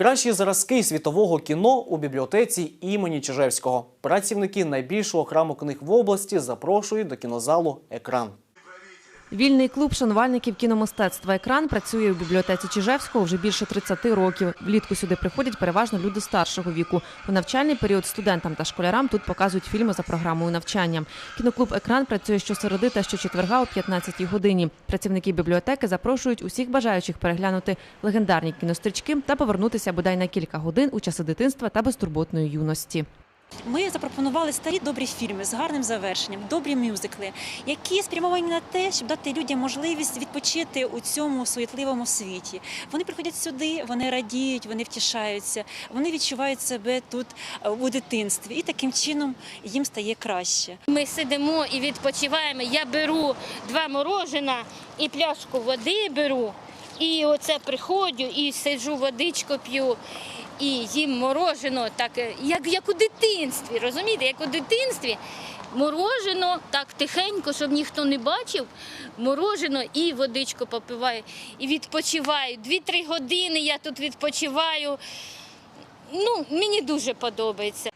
Кращі зразки світового кіно у бібліотеці імені Чижевського. Працівники найбільшого храму книг в області запрошують до кінозалу Екран. Вільний клуб шанувальників кіномистецтва Екран працює у бібліотеці Чижевського вже більше 30 років. Влітку сюди приходять переважно люди старшого віку. У навчальний період студентам та школярам тут показують фільми за програмою навчання. Кіноклуб Екран працює щосереди та щочетверга о 15-й годині. Працівники бібліотеки запрошують усіх бажаючих переглянути легендарні кінострічки та повернутися бодай на кілька годин у часи дитинства та безтурботної юності. Ми запропонували старі добрі фільми з гарним завершенням, добрі мюзикли, які спрямовані на те, щоб дати людям можливість відпочити у цьому суетливому світі. Вони приходять сюди, вони радіють, вони втішаються, вони відчувають себе тут е, у дитинстві, і таким чином їм стає краще. Ми сидимо і відпочиваємо. Я беру два морожена і пляшку води беру. І оце приходжу і сиджу, водичку п'ю. І їм морожено, так е, як, як у дитинстві, розумієте, як у дитинстві. Морожено так тихенько, щоб ніхто не бачив. Морожено і водичку попиваю, і відпочиваю. Дві-три години я тут відпочиваю. Ну, мені дуже подобається.